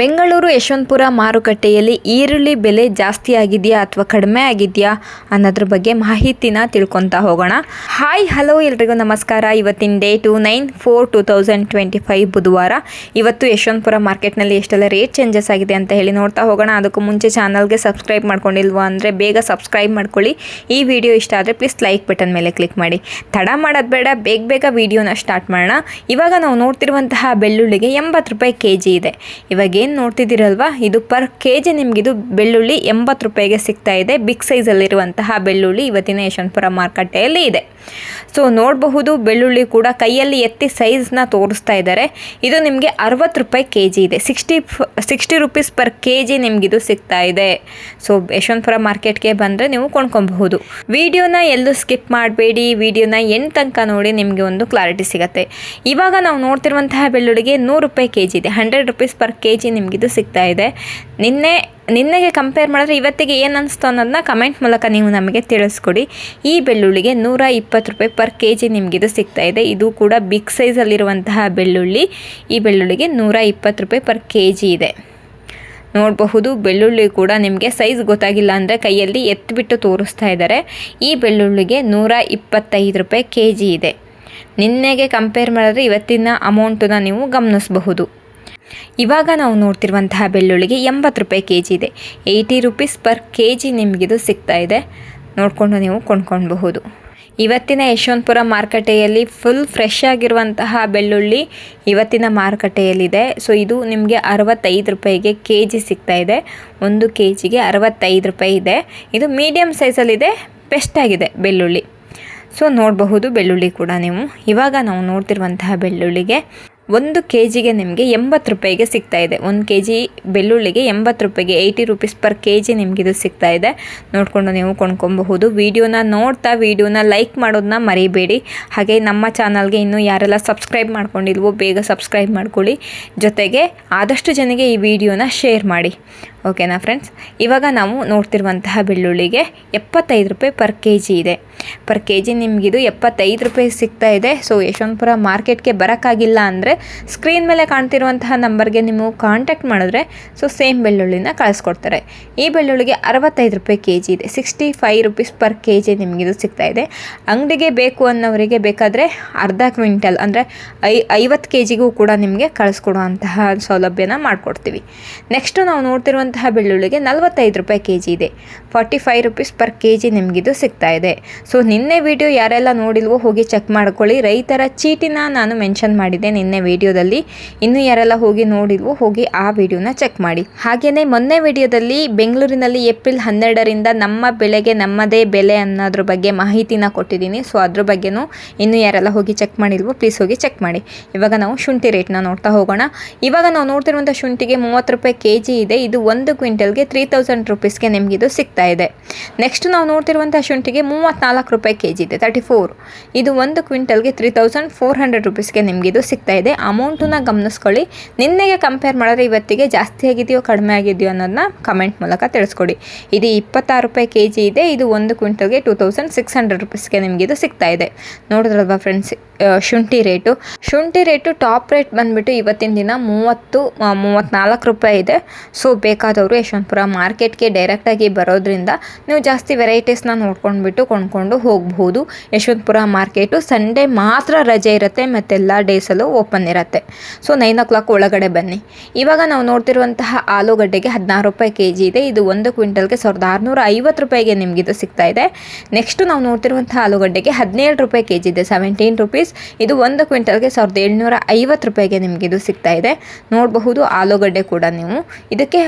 ಬೆಂಗಳೂರು ಯಶವಂತಪುರ ಮಾರುಕಟ್ಟೆಯಲ್ಲಿ ಈರುಳ್ಳಿ ಬೆಲೆ ಜಾಸ್ತಿ ಆಗಿದೆಯಾ ಅಥವಾ ಕಡಿಮೆ ಆಗಿದೆಯಾ ಅನ್ನೋದ್ರ ಬಗ್ಗೆ ಮಾಹಿತಿನ ತಿಳ್ಕೊತಾ ಹೋಗೋಣ. ಹಾಯ್, ಹಲೋ ಎಲ್ರಿಗೂ ನಮಸ್ಕಾರ. ಇವತ್ತಿನ day two nine four two thousand twenty five ಬುಧವಾರ. ಇವತ್ತು ಯಶವಂತಪುರ ಮಾರ್ಕೆಟ್ನಲ್ಲಿ ಎಷ್ಟೆಲ್ಲ ರೇಟ್ ಚೇಂಜಸ್ ಆಗಿದೆ ಅಂತ ಹೇಳಿ ನೋಡ್ತಾ ಹೋಗೋಣ. ಅದಕ್ಕೂ ಮುಂಚೆ ಚಾನಲ್ಗೆ ಸಬ್ಸ್ಕ್ರೈಬ್ ಮಾಡ್ಕೊಂಡಿಲ್ವಾ ಅಂದರೆ ಬೇಗ ಸಬ್ಸ್ಕ್ರೈಬ್ ಮಾಡ್ಕೊಳ್ಳಿ. ಈ ವಿಡಿಯೋ ಇಷ್ಟ ಆದರೆ ಪ್ಲೀಸ್ ಲೈಕ್ ಬಟನ್ ಮೇಲೆ ಕ್ಲಿಕ್ ಮಾಡಿ. ತಡ ಮಾಡೋದು ಬೇಡ, ಬೇಗ ಬೇಗ ವಿಡಿಯೋನ ಸ್ಟಾರ್ಟ್ ಮಾಡೋಣ. ಇವಾಗ ನಾವು ನೋಡ್ತಿರುವಂತಹ ಬೆಳ್ಳುಳ್ಳಿಗೆ ಎಂಬತ್ತು ರೂಪಾಯಿ ಕೆ ಜಿ ಇದೆ. ಇವಾಗ ಏನು ನೋಡ್ತಿದ್ದೀರಲ್ವಾ? ಇದು ಪರ್ ಕೆ ಜಿ ನಿಮಗಿದು ಬೆಳ್ಳುಳ್ಳಿ ಎಂಬತ್ತು ರೂಪಾಯಿಗೆ ಸಿಗ್ತಾ ಇದೆ. ಬಿಗ್ ಸೈಜಲ್ಲಿರುವಂತಹ ಬೆಳ್ಳುಳ್ಳಿ ಇವತ್ತಿನ ಯಶವಂತಪುರ ಮಾರುಕಟ್ಟೆಯಲ್ಲಿ ಇದೆ. ಸೊ ನೋಡಬಹುದು, ಬೆಳ್ಳುಳ್ಳಿ ಕೂಡ ಕೈಯಲ್ಲಿ ಎತ್ತಿ ಸೈಜ್ನ ತೋರಿಸ್ತಾ ಇದ್ದಾರೆ. ಇದು ನಿಮಗೆ ಅರವತ್ತು ರೂಪಾಯಿ ಕೆ ಜಿ ಇದೆ. Sixty sixty rupees per K G ನಿಮಗಿದು ಸಿಗ್ತಾ ಇದೆ. ಸೊ ಯಶವಂತಪುರ ಮಾರ್ಕೆಟ್ಗೆ ಬಂದರೆ ನೀವು ಕೊಂಡ್ಕೊಬಹುದು. ವಿಡಿಯೋನ ಎಲ್ಲೂ ಸ್ಕಿಪ್ ಮಾಡಬೇಡಿ. ವಿಡಿಯೋನ ಎಂಟು ತನಕ ನೋಡಿ ನಿಮಗೆ ಒಂದು ಕ್ಲಾರಿಟಿ ಸಿಗುತ್ತೆ. ಇವಾಗ ನಾವು ನೋಡ್ತಿರುವಂತಹ ಬೆಳ್ಳುಳ್ಳಿಗೆ ನೂರು ರೂಪಾಯಿ ಕೆ ಜಿ ಇದೆ. Hundred rupees per K G ನಿಮಗಿದು ಸಿಗ್ತಾ ಇದೆ. ನಿನ್ನೆ ನಿನ್ನೆಗೆ ಕಂಪೇರ್ ಮಾಡಿದ್ರೆ ಇವತ್ತಿಗೆ ಏನು ಅನ್ನಿಸ್ತು ಅನ್ನೋದನ್ನ ಕಮೆಂಟ್ ಮೂಲಕ ನೀವು ನಮಗೆ ತಿಳಿಸ್ಕೊಡಿ. ಈ ಬೆಳ್ಳುಳ್ಳಿಗೆ ನೂರ ಇಪ್ಪತ್ತು ರೂಪಾಯಿ ಪರ್ ಕೆ ಜಿ ನಿಮಗಿದು ಸಿಗ್ತಾ ಇದೆ. ಇದು ಕೂಡ ಬಿಗ್ ಸೈಜಲ್ಲಿರುವಂತಹ ಬೆಳ್ಳುಳ್ಳಿ. ಈ ಬೆಳ್ಳುಳ್ಳಿಗೆ ನೂರ ಇಪ್ಪತ್ತು ರೂಪಾಯಿ ಪರ್ ಕೆ ಜಿ ಇದೆ. ನೋಡಬಹುದು, ಬೆಳ್ಳುಳ್ಳಿ ಕೂಡ ನಿಮಗೆ ಸೈಜ್ ಗೊತ್ತಾಗಿಲ್ಲ ಅಂದರೆ ಕೈಯಲ್ಲಿ ಎತ್ತಿಬಿಟ್ಟು ತೋರಿಸ್ತಾ ಇದ್ದಾರೆ. ಈ ಬೆಳ್ಳುಳ್ಳಿಗೆ ನೂರ ಇಪ್ಪತ್ತೈದು ರೂಪಾಯಿ ಕೆ ಜಿ ಇದೆ. ನಿನ್ನೆಗೆ ಕಂಪೇರ್ ಮಾಡಿದ್ರೆ ಇವತ್ತಿನ ಅಮೌಂಟನ್ನು ನೀವು ಗಮನಿಸಬಹುದು. ಇವಾಗ ನಾವು ನೋಡ್ತಿರುವಂತಹ ಬೆಳ್ಳುಳ್ಳಿಗೆ ಎಂಬತ್ತು ರೂಪಾಯಿ ಕೆ ಜಿ ಇದೆ. Eighty rupees per K G ನಿಮಗಿದು ಸಿಗ್ತಾ ಇದೆ. ನೋಡಿಕೊಂಡು ನೀವು ಕೊಂಡ್ಕೊಳ್ಬಹುದು. ಇವತ್ತಿನ ಯಶವಂತಪುರ ಮಾರುಕಟ್ಟೆಯಲ್ಲಿ ಫುಲ್ ಫ್ರೆಶ್ ಆಗಿರುವಂತಹ ಬೆಳ್ಳುಳ್ಳಿ ಇವತ್ತಿನ ಮಾರುಕಟ್ಟೆಯಲ್ಲಿದೆ. ಸೊ ಇದು ನಿಮಗೆ ಅರವತ್ತೈದು ರೂಪಾಯಿಗೆ ಕೆ ಜಿ ಸಿಗ್ತಾ ಇದೆ. ಒಂದು ಕೆ ಜಿಗೆ ಅರವತ್ತೈದು ರೂಪಾಯಿ ಇದೆ. ಇದು ಮೀಡಿಯಮ್ ಸೈಜಲ್ಲಿದೆ ಬೆಸ್ಟ್ ಆಗಿದೆ ಬೆಳ್ಳುಳ್ಳಿ. ಸೊ ನೋಡಬಹುದು ಬೆಳ್ಳುಳ್ಳಿ ಕೂಡ ನೀವು. ಇವಾಗ ನಾವು ನೋಡ್ತಿರುವಂತಹ ಬೆಳ್ಳುಳ್ಳಿಗೆ ಒಂದು ಕೆ ಜಿಗೆ ನಿಮಗೆ ಎಂಬತ್ತು ರೂಪಾಯಿಗೆ ಸಿಗ್ತಾ ಇದೆ. ಒಂದು ಕೆ ಜಿ ಬೆಳ್ಳುಳ್ಳಿಗೆ ಎಂಬತ್ತು ರೂಪಾಯಿಗೆ eighty rupees per K G ನಿಮಗಿದು ಸಿಗ್ತಾ ಇದೆ. ನೋಡಿಕೊಂಡು ನೀವು ಕೊಂಡ್ಕೊಬಹುದು. ವೀಡಿಯೋನ ನೋಡ್ತಾ ವೀಡಿಯೋನ ಲೈಕ್ ಮಾಡೋದನ್ನ ಮರಿಬೇಡಿ. ಹಾಗೆ ನಮ್ಮ ಚಾನಲ್ಗೆ ಇನ್ನೂ ಯಾರೆಲ್ಲ ಸಬ್ಸ್ಕ್ರೈಬ್ ಮಾಡ್ಕೊಂಡಿಲ್ವೋ ಬೇಗ ಸಬ್ಸ್ಕ್ರೈಬ್ ಮಾಡ್ಕೊಳ್ಳಿ. ಜೊತೆಗೆ ಆದಷ್ಟು ಜನಗೆ ಈ ವಿಡಿಯೋನ ಶೇರ್ ಮಾಡಿ. ಓಕೆನಾ ಫ್ರೆಂಡ್ಸ್? ಇವಾಗ ನಾವು ನೋಡ್ತಿರುವಂತಹ ಬೆಳ್ಳುಳ್ಳಿಗೆ ಎಪ್ಪತ್ತೈದು ರೂಪಾಯಿ ಪರ್ ಕೆ ಜಿ ಇದೆ. ಪರ್ ಕೆ ಜಿ ನಿಮಗಿದು ಎಪ್ಪತ್ತೈದು ರೂಪಾಯಿ ಸಿಗ್ತಾ ಇದೆ. ಸೊ ಯಶವಂತಪುರ ಮಾರ್ಕೆಟ್ಗೆ ಬರೋಕ್ಕಾಗಿಲ್ಲ ಅಂದರೆ ಸ್ಕ್ರೀನ್ ಮೇಲೆ ಕಾಣ್ತಿರುವಂತಹ ನಂಬರ್ಗೆ ನೀವು ಕಾಂಟ್ಯಾಕ್ಟ್ ಮಾಡಿದ್ರೆ ಸೊ ಸೇಮ್ ಬೆಳ್ಳುಳ್ಳಿನ ಕಳಿಸ್ಕೊಡ್ತಾರೆ. ಈ ಬೆಳ್ಳುಳ್ಳಿಗೆ ಅರವತ್ತೈದು ರೂಪಾಯಿ ಕೆ ಜಿ ಇದೆ. Sixty five rupees per K G ನಿಮಗಿದು ಸಿಗ್ತಾ ಇದೆ. ಅಂಗಡಿಗೆ ಬೇಕು ಅನ್ನೋರಿಗೆ ಬೇಕಾದರೆ ಅರ್ಧ ಕ್ವಿಂಟಲ್ ಅಂದರೆ ಐ, ಐವತ್ತು ಕೆ ಜಿಗೂ ಕೂಡ ನಿಮಗೆ ಕಳಿಸ್ಕೊಡುವಂತಹ ಸೌಲಭ್ಯನ ಮಾಡಿಕೊಡ್ತೀವಿ. ನೆಕ್ಸ್ಟು ನಾವು ನೋಡ್ತಿರುವಂತಹ ಬೆಳ್ಳುಳ್ಳಿಗೆ ನಲವತ್ತೈದು ರೂಪಾಯಿ ಕೆ ಜಿ ಇದೆ. Forty five rupees per K G ನಿಮಗಿದು ಸಿಗ್ತಾ ಇದೆ. ಸೊ, ನಿನ್ನೆ ವಿಡಿಯೋ ಯಾರೆಲ್ಲ ನೋಡಿಲ್ವೋ ಹೋಗಿ ಚೆಕ್ ಮಾಡ್ಕೊಳ್ಳಿ. ರೈತರ ಚೀಟಿನ ನಾನು ಮೆನ್ಷನ್ ಮಾಡಿದೆ ನಿನ್ನೆ ವಿಡಿಯೋದಲ್ಲಿ. ಇನ್ನು ಯಾರೆಲ್ಲ ಹೋಗಿ ನೋಡಿಲ್ವೋ ಹೋಗಿ ಆ ವಿಡಿಯೋನ ಚೆಕ್ ಮಾಡಿ. ಹಾಗೆಯೇ ಮೊನ್ನೆ ವಿಡಿಯೋದಲ್ಲಿ ಬೆಂಗಳೂರಿನಲ್ಲಿ ಏಪ್ರಿಲ್ ಹನ್ನೆರಡರಿಂದ ನಮ್ಮ ಬೆಳೆಗೆ ನಮ್ಮದೇ ಬೆಲೆ ಅನ್ನೋದ್ರ ಬಗ್ಗೆ ಮಾಹಿತಿನ ಕೊಟ್ಟಿದ್ದೀನಿ. ಸೊ, ಅದ್ರ ಬಗ್ಗೆನೂ ಇನ್ನು ಯಾರೆಲ್ಲ ಹೋಗಿ ಚೆಕ್ ಮಾಡಿಲ್ವೋ ಪ್ಲೀಸ್ ಹೋಗಿ ಚೆಕ್ ಮಾಡಿ. ಇವಾಗ ನಾವು ಶುಂಠಿ ರೇಟ್ನ ನೋಡ್ತಾ ಹೋಗೋಣ. ಇವಾಗ ನಾವು ನೋಡ್ತಿರುವಂಥ ಶುಂಠಿಗೆ ಮೂವತ್ತು ರೂಪಾಯಿ ಕೆ ಜಿ ಇದೆ. ಇದು ಒಂದು ಕ್ವಿಂಟಲ್ಗೆ ತ್ರೀ ತೌಸಂಡ್ ರುಪೀಸ್ಗೆ ಇದು ಸಿಗ್ತಾ ಇದೆ. ನೆಕ್ಸ್ಟ್ ನಾವು ನೋಡ್ತಿರುವಂಥ ಶುಂಠಿಗೆ ಮೂವತ್ತ್ನಾಲ್ಕು ರೂಪಾಯಿ ಕೆ ಜಿ ಇದೆ ತರ್ಟಿ ಫೋರ್ ಇದು ಒಂದು ಕ್ವಿಂಟಲ್ಗೆ ತ್ರೀ ತೌಸಂಡ್ ಫೋರ್ ಹಂಡ್ರೆಡ್ ರುಪೀಸ್ಗೆ ಇದು ಸಿಗ್ತಾ ಇದೆ. ಅಮೌಂಟನ್ನ ಗಮನಿಸ್ಕೊಳ್ಳಿ. ನಿನ್ನೆಗೆ ಕಂಪೇರ್ ಮಾಡಿದ್ರೆ ಇವತ್ತಿಗೆ ಜಾಸ್ತಿ ಆಗಿದೆಯೋ, ಕಡಿಮೆ ಆಗಿದೆಯೋ ಅನ್ನೋದನ್ನ ಕಮೆಂಟ್ ಮೂಲಕ ತಿಳಿಸ್ಕೊಡಿ. ಇದು ಇಪ್ಪತ್ತಾರು ರೂಪಾಯಿ ಕೆ ಜಿ ಇದೆ. ಇದು ಒಂದು ಕ್ವಿಂಟಲ್ಗೆ ಟೂ ತೌಸಂಡ್ ಸಿಕ್ಸ್ ಹಂಡ್ರೆಡ್ ರುಪೀಸ್ಗೆ ಇದು ಸಿಗ್ತಾ ಇದೆ. ನೋಡಿದ್ರಲ್ವಾ ಫ್ರೆಂಡ್ಸ್ ಶುಂಠಿ ರೇಟು? ಶುಂಠಿ ರೇಟು ಟಾಪ್ ರೇಟ್ ಬಂದುಬಿಟ್ಟು ಇವತ್ತಿನ ದಿನ ಮೂವತ್ತು ಮೂವತ್ತ್ನಾಲ್ಕು ರೂಪಾಯಿ ಇದೆ. ಸೊ ಬೇಕಾದವರು ಯಶವಂತಪುರ ಮಾರ್ಕೆಟ್ಗೆ ಡೈರೆಕ್ಟಾಗಿ ಬರೋದ್ರಿಂದ ನೀವು ಜಾಸ್ತಿ ವೆರೈಟೀಸ್ನ ನೋಡ್ಕೊಂಡ್ಬಿಟ್ಟು ಕೊಂಡ್ಕೊಂಡು ಹೋಗಬಹುದು ಯಶವಂತಪುರ ಮಾರ್ಕೆಟು ಸಂಡೇ ಮಾತ್ರ ರಜೆ ಇರುತ್ತೆ, ಮತ್ತೆಲ್ಲ ಡೇಸಲ್ಲೂ ಓಪನ್ ಇರುತ್ತೆ. ಸೊ ನೈನ್ ಓ ಕ್ಲಾಕ್ ಒಳಗಡೆ ಬನ್ನಿ. ಇವಾಗ ನಾವು ನೋಡ್ತಿರುವಂತಹ ಆಲೂಗಡ್ಡೆಗೆ ಹದಿನಾರು ರೂಪಾಯಿ ಕೆ ಜಿ ಇದೆ. ಇದು ಒಂದು ಕ್ವಿಂಟಲ್ಗೆ ಸಾವಿರದ ಆರುನೂರ ಐವತ್ತು ರೂಪಾಯಿಗೆ ನಿಮಗಿದು ಸಿಗ್ತಾ ಇದೆ. ನೆಕ್ಸ್ಟ್ ನಾವು ನೋಡ್ತಿರುವಂಥ ಆಲೂಗಡ್ಡೆಗೆ ಹದಿನೇಳು ರೂಪಾಯಿ ಕೆ ಜಿ ಇದೆ. ಸೆವೆಂಟೀನ್ ರುಪೀಸ್ ಇದು ಒಂದು ಕ್ವಿಂಟಲ್ಗೆ ಸಾವಿರದ ಏಳ್ನೂರ ಐವತ್ತು ರೂಪಾಯಿಗೆ ನಿಮಗಿದು ಸಿಗ್ತಾ ಇದೆ. ನೋಡಬಹುದು ಆಲೂಗಡ್ಡೆ ಕೂಡ ನೀವು. ಇದಕ್ಕೆ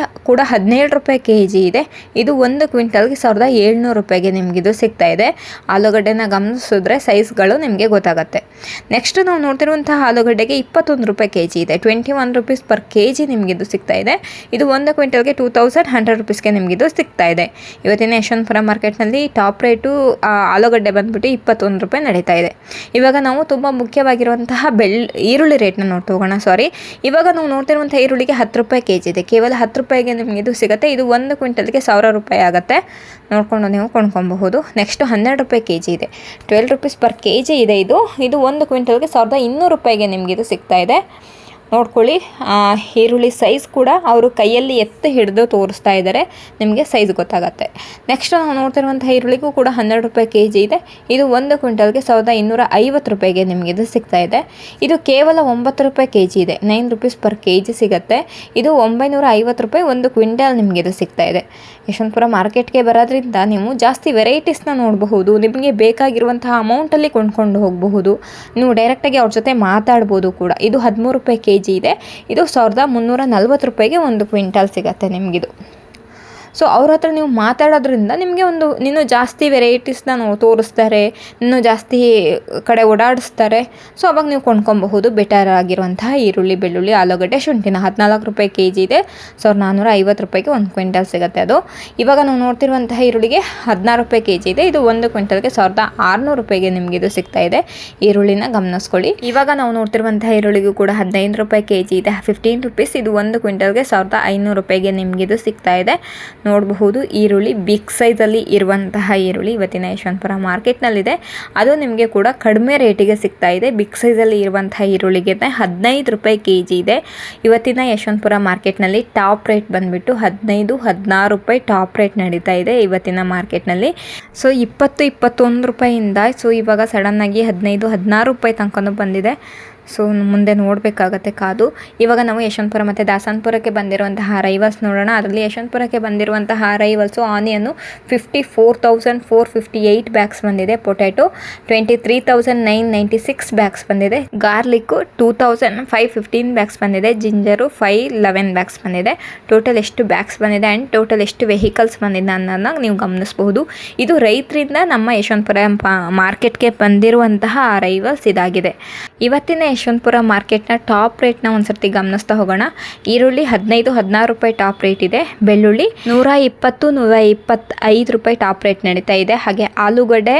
ಹದಿನೇಳು ರೂಪಾಯಿ ಕೆ ಜಿ ಇದೆ. ಇದು ಒಂದು ಕ್ವಿಂಟಲ್ಗೆ ಸಾವಿರದ ಏಳ್ನೂರು ರೂಪಾಯಿಗೆ ನಿಮಗಿದು ಸಿಗ್ತಾ ಇದೆ. ಆಲೂಗಡ್ಡೆನ ಗಮನಿಸಿದ್ರೆ ಸೈಜ್ಗಳು ನಿಮಗೆ ಗೊತ್ತಾಗುತ್ತೆ. ನೆಕ್ಸ್ಟ್ ನಾವು ನೋಡ್ತಿರುವಂತಹ ಆಲೂಗಡ್ಡೆಗೆ ಇಪ್ಪತ್ತೊಂದು ರೂಪಾಯಿ ಕೆ ಜಿ ಇದೆ. Twenty one rupees per K G ನಿಮಗಿದು ಸಿಗ್ತಾ ಇದೆ. ಇದು ಒಂದು ಕ್ವಿಂಟಲ್ಗೆ ಟೂ ತೌಸಂಡ್ ಹಂಡ್ರೆಡ್ ರುಪೀಸ್ಗೆ ನಿಮಗಿದು ಸಿಗ್ತಾ ಇದೆ. ಇವತ್ತಿನ ಯಶವಂತಪುರ ಮಾರ್ಕೆಟ್ನಲ್ಲಿ ಟಾಪ್ ರೇಟು ಆಲೂಗಡ್ಡೆ ಬಂದ್ಬಿಟ್ಟು ಇಪ್ಪತ್ತೊಂದು ರೂಪಾಯಿ ನಡೀತಾ ಇದೆ. ಇವಾಗ ನಾವು ತುಂಬ ಮುಖ್ಯವಾಗಿರುವಂತಹ ಬೆಳ್ ಈರುಳ್ಳಿ ರೇಟ್ನ ನೋಡ್ತಾ ಹೋಗೋಣ ಸಾರಿ ಇವಾಗ ನಾವು ನೋಡ್ತಿರುವಂಥ ಈರುಳ್ಳಿಗೆ ಹತ್ತು ರೂಪಾಯಿ ಕೆ ಜಿ ಇದೆ. ಕೇವಲ ಹತ್ತು ರೂಪಾಯಿಗೆ ನಿಮಗೆ ಇದು ಸಿಗುತ್ತೆ. ಇದು ಒಂದು ಕ್ವಿಂಟಲ್ಗೆ ಸಾವಿರ ರೂಪಾಯಿ ಆಗುತ್ತೆ. ನೋಡಿಕೊಂಡು ನೀವು ಕೊಂಡ್ಕೊಬಹುದು. ನೆಕ್ಸ್ಟ್ ಹನ್ನೆರಡು ರೂಪಾಯಿ ಕೆ ಜಿ ಇದೆ. Twelve rupees per K G ಇದೆ ಇದು. ಇದು ಒಂದು ಕ್ವಿಂಟಲ್ಗೆ ಸಾವಿರದ ಇನ್ನೂರು ರೂಪಾಯಿಗೆ ನಿಮಗಿದು ಸಿಗ್ತಾ ಇದೆ. ನೋಡ್ಕೊಳ್ಳಿ. ಈರುಳ್ಳಿ ಸೈಜ್ ಕೂಡ ಅವರು ಕೈಯಲ್ಲಿ ಎತ್ತು ಹಿಡಿದು ತೋರಿಸ್ತಾ ಇದ್ದಾರೆ. ನಿಮಗೆ ಸೈಜ್ ಗೊತ್ತಾಗತ್ತೆ. ನೆಕ್ಸ್ಟ್ ನಾವು ನೋಡ್ತಿರುವಂಥ ಈರುಳ್ಳಿಗೂ ಕೂಡ ಹನ್ನೆರಡು ರೂಪಾಯಿ ಕೆ ಜಿ ಇದೆ. ಇದು ಒಂದು ಕ್ವಿಂಟಲ್ಗೆ ಸಾವಿರದ ಇನ್ನೂರ ಐವತ್ತು ರೂಪಾಯಿಗೆ ನಿಮಗೆ ಇದು ಸಿಗ್ತಾ ಇದೆ. ಇದು ಕೇವಲ ಒಂಬತ್ತು ರೂಪಾಯಿ ಕೆ ಜಿ ಇದೆ. Nine rupees per K G ಸಿಗುತ್ತೆ. ಇದು ಒಂಬೈನೂರ ಐವತ್ತು ರೂಪಾಯಿ ಒಂದು ಕ್ವಿಂಟಲ್ ನಿಮಗೆ ಇದು ಸಿಗ್ತಾ ಇದೆ. ಯಶವಂತಪುರ ಮಾರ್ಕೆಟ್ಗೆ ಬರೋದ್ರಿಂದ ನೀವು ಜಾಸ್ತಿ ವೆರೈಟೀಸ್ನ ನೋಡಬಹುದು. ನಿಮಗೆ ಬೇಕಾಗಿರುವಂತಹ ಅಮೌಂಟಲ್ಲಿ ಕೊಂಡ್ಕೊಂಡು ಹೋಗಬಹುದು. ನೀವು ಡೈರೆಕ್ಟಾಗಿ ಅವ್ರ ಜೊತೆ ಮಾತಾಡ್ಬೋದು ಕೂಡ. ಇದು ಹದಿಮೂರು ರೂಪಾಯಿ ಕೆ ಜಿ ಇದೆ. ಇದು ಸಾವಿರದ ಮುನ್ನೂರ ನಲ್ವತ್ತು ರೂಪಾಯಿಗೆ ಒಂದು ಕ್ವಿಂಟಲ್ ಸಿಗುತ್ತೆ ನಿಮಗಿದು. ಸೊ ಅವ್ರ ಹತ್ರ ನೀವು ಮಾತಾಡೋದ್ರಿಂದ ನಿಮಗೆ ಒಂದು ಇನ್ನೂ ಜಾಸ್ತಿ ವೆರೈಟೀಸ್ನ ತೋರಿಸ್ತಾರೆ, ಇನ್ನೂ ಜಾಸ್ತಿ ಕಡೆ ಓಡಾಡಿಸ್ತಾರೆ. ಸೊ ಅವಾಗ ನೀವು ಕೊಂಡ್ಕೊಬಹುದು ಬೆಟರ್ ಆಗಿರುವಂತಹ ಈರುಳ್ಳಿ, ಬೆಳ್ಳುಳ್ಳಿ, ಆಲೂಗಡ್ಡೆ, ಶುಂಠಿನ ಹದಿನಾಲ್ಕು ರೂಪಾಯಿ ಕೆ ಜಿ ಇದೆ. ಸಾವಿರದ ನಾನ್ನೂರ ಐವತ್ತು ರೂಪಾಯಿಗೆ ಒಂದು ಕ್ವಿಂಟಲ್ ಸಿಗುತ್ತೆ ಅದು. ಇವಾಗ ನಾವು ನೋಡ್ತಿರುವಂತಹ ಈರುಳ್ಳಿಗೆ ಹದಿನಾರು ರೂಪಾಯಿ ಕೆ ಜಿ ಇದೆ. ಇದು ಒಂದು ಕ್ವಿಂಟಲ್ಗೆ ಸಾವಿರದ ಆರುನೂರು ರೂಪಾಯಿಗೆ ನಿಮಗೆ ಇದು ಸಿಗ್ತಾ ಇದೆ. ಈರುಳ್ಳಿನ ಗಮನಿಸ್ಕೊಳ್ಳಿ. ಇವಾಗ ನಾವು ನೋಡ್ತಿರುವಂತಹ ಈರುಳ್ಳಿಗೂ ಕೂಡ ಹದಿನೈದು ರೂಪಾಯಿ ಕೆ ಜಿ ಇದೆ. ಫಿಫ್ಟೀನ್ ರುಪೀಸ್ ಇದು ಒಂದು ಕ್ವಿಂಟಲ್ಗೆ ಸಾವಿರದ ಐನೂರು ರೂಪಾಯಿಗೆ ನಿಮಗಿದು ಸಿಗ್ತಾ ಇದೆ. ನೋಡಬಹುದು. ಈರುಳ್ಳಿ ಬಿಗ್ ಸೈಜಲ್ಲಿ ಇರುವಂತಹ ಈರುಳ್ಳಿ ಇವತ್ತಿನ ಯಶವಂತಪುರ ಮಾರ್ಕೆಟ್ನಲ್ಲಿದೆ ಅದು ನಿಮಗೆ ಕೂಡ ಕಡಿಮೆ ರೇಟಿಗೆ ಸಿಗ್ತಾ ಇದೆ. ಬಿಗ್ ಸೈಜಲ್ಲಿ ಇರುವಂತಹ ಈರುಳ್ಳಿಗೆ ಹದಿನೈದು ರೂಪಾಯಿ ಕೆ ಜಿ ಇದೆ. ಇವತ್ತಿನ ಯಶವಂತಪುರ ಮಾರ್ಕೆಟ್ನಲ್ಲಿ ಟಾಪ್ ರೇಟ್ ಬಂದುಬಿಟ್ಟು ಹದಿನೈದು, ಹದಿನಾರು ರೂಪಾಯಿ ಟಾಪ್ ರೇಟ್ ನಡೀತಾ ಇದೆ ಇವತ್ತಿನ ಮಾರ್ಕೆಟ್ನಲ್ಲಿ ಸೊ ಇಪ್ಪತ್ತು, ಇಪ್ಪತ್ತೊಂದು ರೂಪಾಯಿಂದ ಸೊ ಇವಾಗ ಸಡನ್ನಾಗಿ ಹದಿನೈದು, ಹದಿನಾರು ರೂಪಾಯಿ ತನಕನೂ ಬಂದಿದೆ. ಸೊ ಮುಂದೆ ನೋಡಬೇಕಾಗತ್ತೆ ಕಾದು. ಇವಾಗ ನಾವು ಯಶವಂತಪುರ ಮತ್ತು ದಾಸನಪುರಕ್ಕೆ ಬಂದಿರುವಂತಹ ರೈವಲ್ಸ್ ನೋಡೋಣ. ಅದರಲ್ಲಿ ಯಶವಂತಪುರಕ್ಕೆ ಬಂದಿರುವಂತಹ arrivals onion fifty four thousand four fifty eight bags ಬಂದಿದೆ. Potato twenty three thousand nine ninety six bags ಬಂದಿದೆ. Garlic two thousand five fifteen bags ಬಂದಿದೆ. ಜಿಂಜರು ಫೈ ಲೆವೆನ್ ಬ್ಯಾಗ್ಸ್ ಬಂದಿದೆ. ಟೋಟಲ್ ಎಷ್ಟು ಬ್ಯಾಗ್ಸ್ ಬಂದಿದೆ ಆ್ಯಂಡ್ ಟೋಟಲ್ ಎಷ್ಟು vehicles ಬಂದಿದೆ ಅನ್ನೋದನ್ನ ನೀವು ಗಮನಿಸಬಹುದು. ಇದು ರೈತರಿಂದ ನಮ್ಮ ಯಶವಂತಪುರ ಮಾರ್ಕೆಟ್ಗೆ ಬಂದಿರುವಂತಹ ರೈವಲ್ಸ್ ಇದಾಗಿದೆ. ಇವತ್ತಿನ ಯಶವಂತಪುರ ಮಾರ್ಕೆಟ್ನ ಟಾಪ್ ರೇಟ್ನ ಒಂದ್ಸರ್ತಿ ಗಮನಿಸ್ತಾ ಹೋಗೋಣ. ಈರುಳ್ಳಿ ಹದಿನೈದು, ಹದಿನಾರು ರೂಪಾಯಿ ಟಾಪ್ ರೇಟ್ ಇದೆ. ಬೆಳ್ಳುಳ್ಳಿ ನೂರ ಇಪ್ಪತ್ತು, ನೂರ ಇಪ್ಪತ್ತೈದು ರೂಪಾಯಿ ಟಾಪ್ ರೇಟ್ ನಡೀತಾ ಇದೆ. ಹಾಗೆ ಆಲೂಗಡ್ಡೆ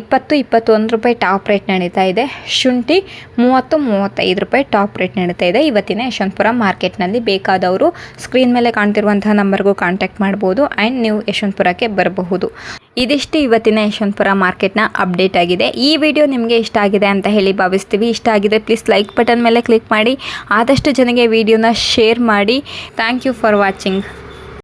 ಇಪ್ಪತ್ತು, ಇಪ್ಪತ್ತೊಂದು ರೂಪಾಯಿ ಟಾಪ್ ರೇಟ್ ನಡೀತಾ ಇದೆ. ಶುಂಠಿ ಮೂವತ್ತು, ಮೂವತ್ತೈದು ರೂಪಾಯಿ ಟಾಪ್ ರೇಟ್ ನಡೀತಾ ಇದೆ. ಇವತ್ತಿನ ಯಶವಂತಪುರ ಮಾರ್ಕೆಟ್ನಲ್ಲಿ ಬೇಕಾದವರು ಸ್ಕ್ರೀನ್ ಮೇಲೆ ಕಾಣ್ತಿರುವಂತಹ ನಂಬರ್ಗೂ ಕಾಂಟ್ಯಾಕ್ಟ್ ಮಾಡ್ಬೋದು. ಆ್ಯಂಡ್ ನೀವು ಯಶವಂತಪುರಕ್ಕೆ ಬರಬಹುದು. ಇದಿಷ್ಟು ಇವತ್ತಿನ ಯಶವಂತಪುರ ಮಾರ್ಕೆಟ್ನ ಅಪ್ಡೇಟ್ ಆಗಿದೆ. ಈ ವಿಡಿಯೋ ನಿಮಗೆ ಇಷ್ಟ ಆಗಿದೆ ಅಂತ ಹೇಳಿ ಭಾವಿಸ್ತೀವಿ. ಇಷ್ಟ ಆಗಿದೆ ಪ್ಲೀಸ್ ಲೈಕ್ ಬಟನ್ ಮೇಲೆ ಕ್ಲಿಕ್ ಮಾಡಿ, ಆದಷ್ಟು ಜನಗೆ ವಿಡಿಯೋನ ಶೇರ್ ಮಾಡಿ. Thank you for watching.